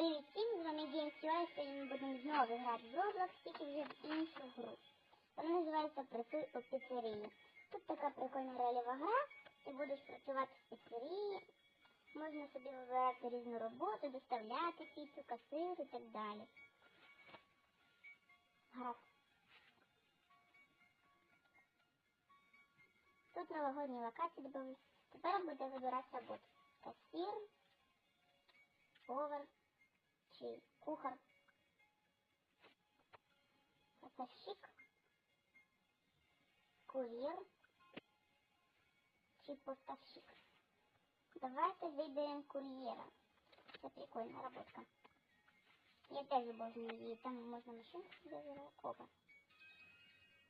Привіт всім, з вами Games UI, сьогодні ми будемо знову грати в Roblox, тільки вже в іншу гру. Вона називається Працюй у піцерії. Тут така прикольна рольова гра, ти будеш працювати в піцерії, можна собі вибирати різну роботу, доставляти піцу, касир і так далі. Гаразд. Тут новогодні локації додали. Тепер буде вибирати роботу. Касір, повар чи кухар. Поставщик, кур'єр чи поставщик. Давайте виберемо кур'єра. Це прикольна роботка. Я теж обожнюю її. Там можна машинку собі вибирати. Опа.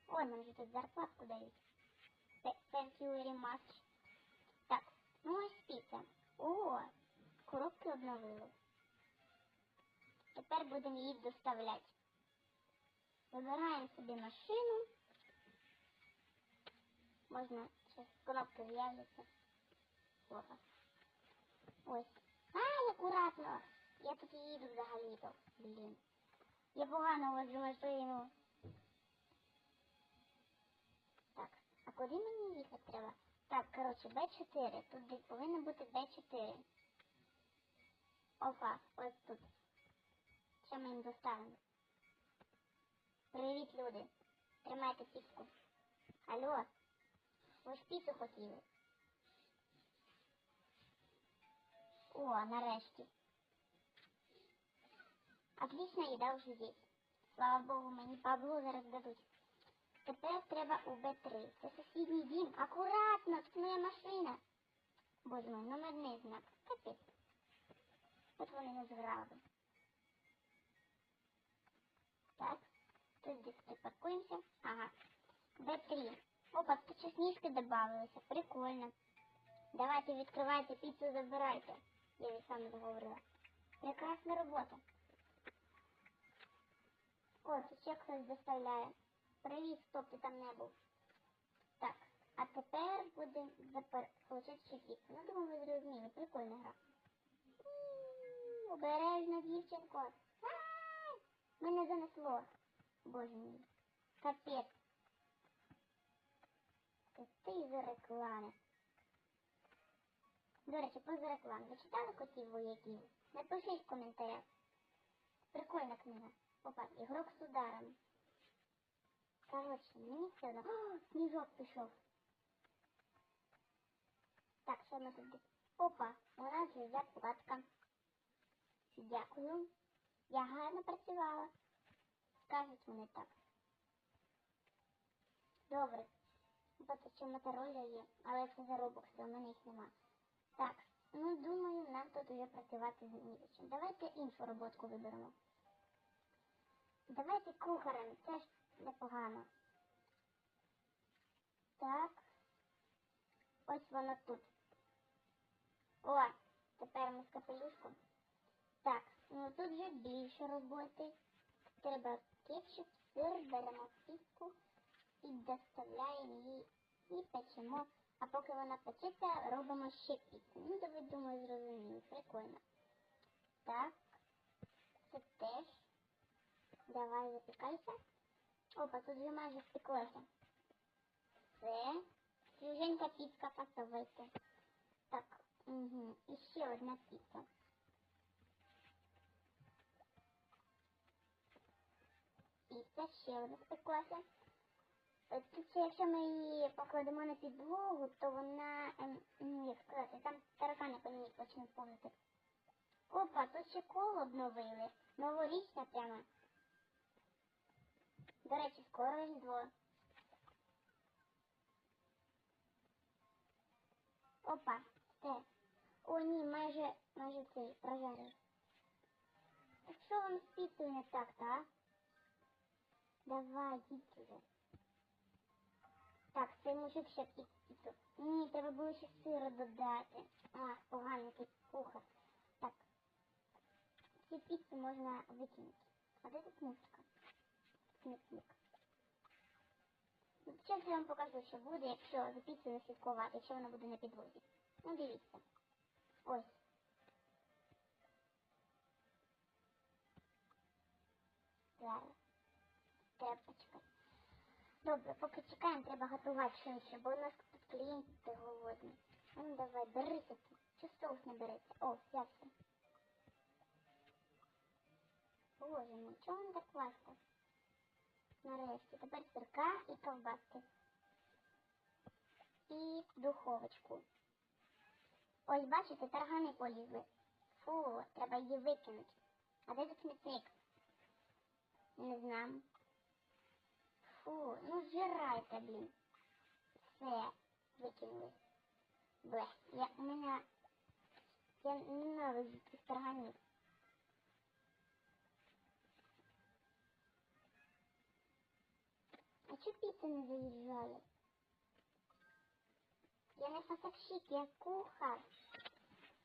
О, нам же тут зарплатку дають. Th- Thank you very much. Так, ну ось піца. О, коробки обновили. Тепер будемо її доставляти. Вибираємо собі машину. Можна зараз кнопки з'являться. Опа. Ось. Ай, акуратно! Я тут їду взагалі-то. Блін. Я погано воджу машину. Так, а куди мені їхати треба? Так, коротше, Б4. Тут повинно бути Б4. Опа, ось тут. Що ми їм доставимо? Привіт, люди. Тримайте піцку. Алло. Ви ж піцу хотіли. О, нарешті. Отлична їда вже здесь. Слава Богу, мені Павло зараз дадуть. Тепер треба у Б3. Це сусідній дім. Акуратно, моя машина. Боже мой, номерний знак. Капець. От вони не зграли. Так, тут. Ага. Б3. Опа, тут ще сніжки. Прикольно. Давайте відкривайте піцу, забирайте. Я від саме заговорила. Прекрасна робота. О, тут ще хтось доставляє. Привіт, хто ти там не був. Так, а тепер будемо запер... получати ще. Ну, думаю, ви зрозуміли, прикольна гра. Обережно, дівчинко. Мене занесло. Боже мій. Капець. Це ти за реклами. До речі, поза реклами. Ви читали котів вояків? Напишіть в коментарях. Прикольна книга. Опа, ігрок з ударом. Коротше, мені все одно. О, сніжок пішов. Так, що ми тут? Опа, у нас є зарплатка. Дякую. Я гарно працювала. Скажуть вони так. Добре. Бо що мотороля є, але це заробокси, у мене їх нема. Так, ну думаю, нам тут уже працювати ні за чим. Давайте іншу роботку виберемо. Давайте кухарем, це ж непогано. Так. Ось воно тут. О, тепер ми з капелюшком. Так, ну тут вже більше роботи. Треба кетчуп, сир, беремо піцку і доставляємо її і печемо. А поки вона печеться, робимо ще піцу. Ну, то ви думаю, зрозуміли. Прикольно. Так. Це теж. Давай запікайся. Опа, тут вже майже спеклося. Все. Свіженька піцка пасовиця. Так, угу. І ще одна піца. Піца ще одна спеклася. Тут якщо ми її покладемо на підлогу, то вона, ем, як сказати, там таракани по ній почнуть повзати. Опа, тут ще коло обновили. Новорічна прямо. До речі, скоро різдво. Опа, все. О, ні, майже, майже цей прожарив. Так що вам з піцею не так, та? Давай, їдь уже. Так, цей мужик ще пі- піцу. Ні, треба було ще сиру додати. Ах, поганий якийсь кухар. Так. Ці піци можна викинути. А де тут музика? Смітник. Ну, Зараз я вам покажу, що буде, якщо за піцею слідкувати, якщо вона буде на підлозі. Ну, дивіться. Ось. Зараз. Треба. Добре, поки чекаємо, треба готувати швидше, бо у нас тут клієнти голодні. Ну давай, берися ти. Чи соус не береться? О, взявся. Боже мій, чого не так важко? Нарешті. Тепер сирка і ковбаски. І духовочку. Ось бачите, таргани полізли. Фу, треба її викинути. А де тут смітник? Не знаю. Фу, ну зжирайте, блін. Все, викинули. Блeh, я, у мене... Я ненавижу цих тарганів. А чого піца не заїжджає? Я не фасовщик, я кухар.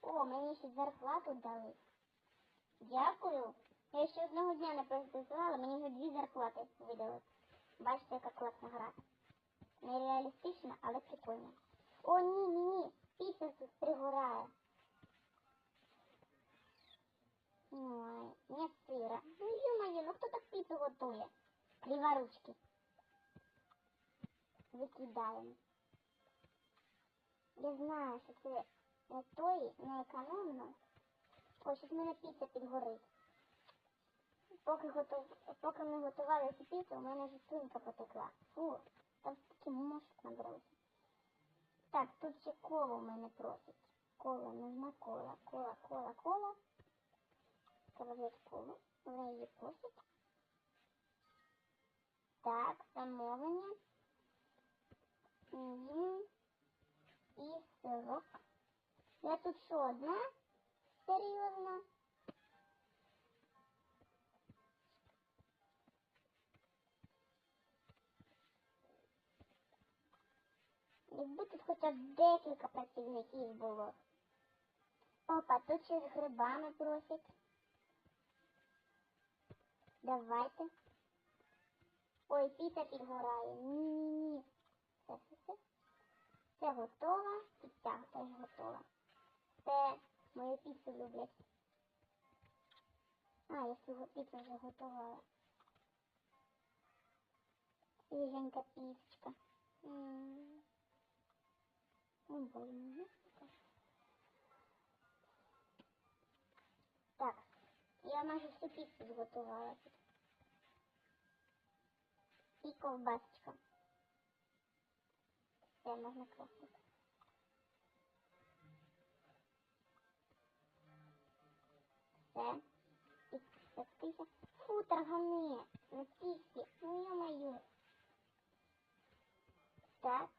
О, мені ще зарплату дали. Дякую. Я ще одного дня не працювала, мені вже дві зарплати видали. Бачите, яка класна гра. Нереалістична, але прикольна. О, ні, ні, ні. Тут пригорає. Ой, нет сира. Ну, ё-моё, ну хто так піцу готує? Криворучки. Викидаємо. Я знаю, що це не той, не економно. Ось зараз в мене піца підгорить. Поки, готов... Поки ми готували цю піцу, у мене вже слинка потекла. Фу, там такий мозок набрався. Так, тут ще коло в мене просить. Кола, нужна кола. Кола, кола, кола. Треба взяти колу. Вона її просить. Так, замовлення. Угу. І сирок. Я тут що, одна? Серйозно? Якби тут хоча б декілька працівників було. Опа, тут ще з грибами просять. Давайте. Ой, піца підгорає. Ні-ні-ні. Все, все, все. Це готово. І ця теж готова. Це мою піцу люблять. А, я свою піцу вже готувала. Свіженька піцечка. М. боже мій. Так, я майже всю піцу зготувала тут. І ковбасочка. Все, можна красити. Все. І пектися. Фу, таргани. На пісі. Ну, ё-моё. Так,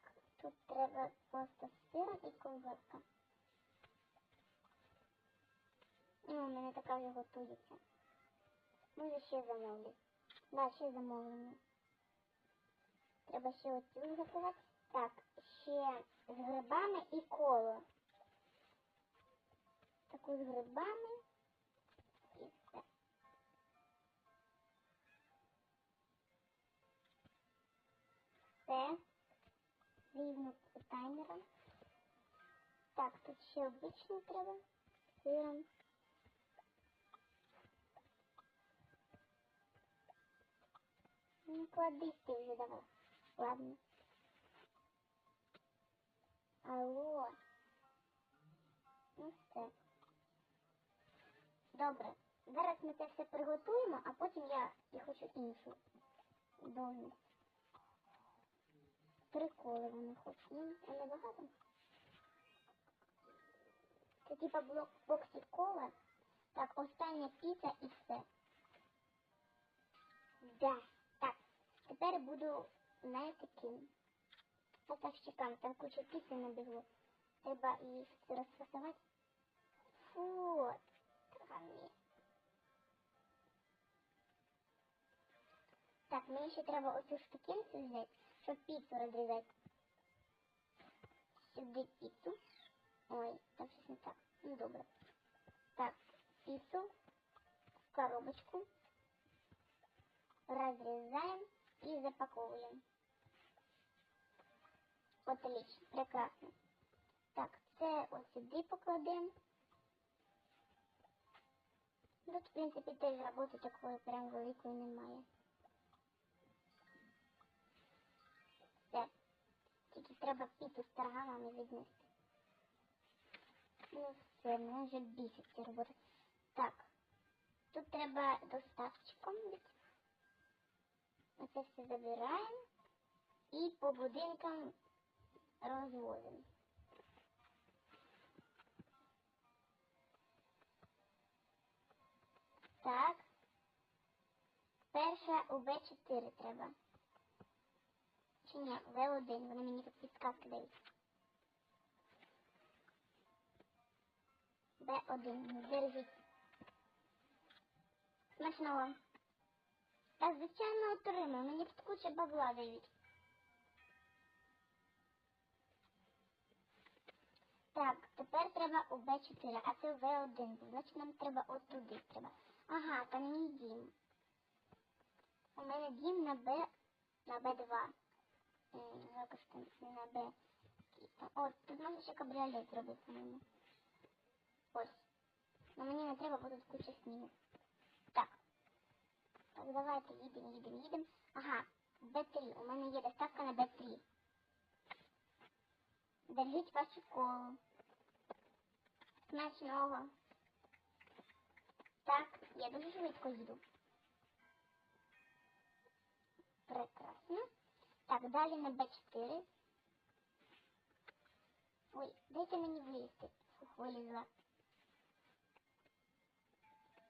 треба просто сир і ковбаска. Ну, у мене така вже готується. Може ще замовлю. Да, ще замовлення. Треба ще оцю готувати. Так, ще з грибами і коло. Таку з грибами. І все. Все. Рівно по таймерам. Так, тут ще обично треба. Сиром. Ну, кладись ти вже давай. Ладно. Алло. Ну все. Добре. Зараз ми це все приготуємо, а потім я і хочу іншу дольність. Три коли вони хочуть. Ну, а багато. Це типа блок боксі кола. Так, остання піца і все. Да. Так. Тепер буду знаєте ким. Поставщикам, там куча піци набігло. Треба їх розфасувати. Фу, ткани. Так, мені ще треба оцю штукенцю взяти, щоб піцу розрізати. Сюди піцу. Ой, там щось не так. Ну добре. Так, піцу в коробочку. Разрезаем и запаковываем. Отлично, прекрасно. Так, це ось сюди покладемо. тут, в принципі, теж роботи такої прям великої немає. Треба піти з тарганами віднести. Ну все, мене вже бісить ця робота. Так. Тут треба доставчиком від. Оце все забираємо і по будинкам розвозимо. Так. Перша у Б4 треба. Чи ні, В1, вони мені підказки дають. Б1, держіть. Смачного. Та звичайно отримаю, мені тут куча бабла дають. Так, тепер треба у Б4, а це В1, значить нам треба отуди треба. Ага, там мій дім. У мене дім на Б, на Б2. Не на Б. О, тут можна ще кабріолет зробити, по-моєму. Ось. Но мені не треба, бо тут куча снігу. Так. Так, давайте їдемо, їдемо, їдемо. Ага, Б3. У мене є доставка на Б3. Держіть вашу колу. Смачного. Так, я дуже швидко їду. Прекрасно. Так, далі на Б4. Ой, дайте мені вилізти. Фух, вилізла.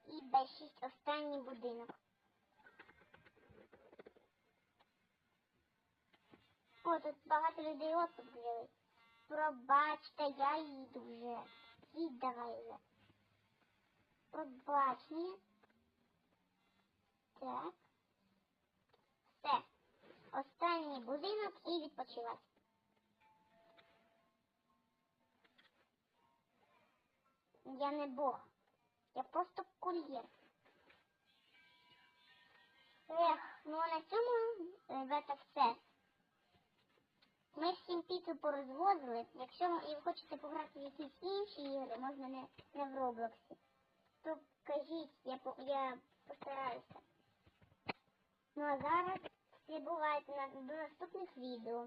І Б6 останній будинок. О, тут багато людей отпуск взяли. Пробачте, я їду вже. Їдь давай вже. Пробач, ні. Так. Останній будинок і відпочивати. Я не бог. Я просто кур'єр. Ех, ну а на цьому, ребята, все. Ми всім піцу порозвозили. Якщо ви хочете пограти в якісь інші ігри, можна не, не в Роблоксі, то кажіть, я, я постараюся. Ну а зараз всі бувають на, до наступних відео.